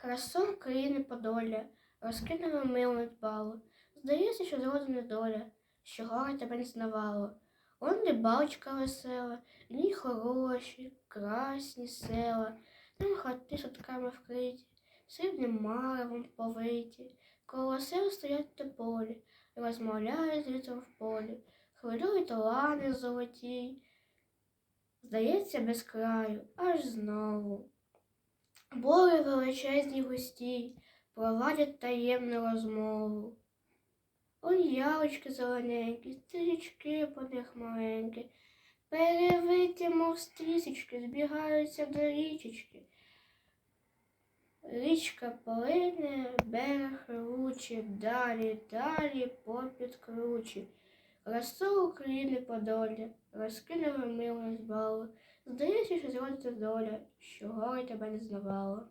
Красу країни Подолля, розкинула мило недбало. Здається, що зроду недоля, що горе тебе не знавало. Он де балочка весела, в ній хороші, красні села, там хати шатками вкриті, срібним маревом повиті, коло сел стоять тополі, розмовляють з в полі, хвилюють лани золоті. Здається, без краю, аж знову. Бори величезні густі провадять таємну розмову. Он ялочки зелененькі, стрічки по них маленькі, перевиті, мов стрісочки, збігаються до річечки. Річка полине, берег ручі, далі, далі попід кручі. Красу України долі, розкинули мило збалу, Здається, що зродиться доля, що горе тебе не знавало.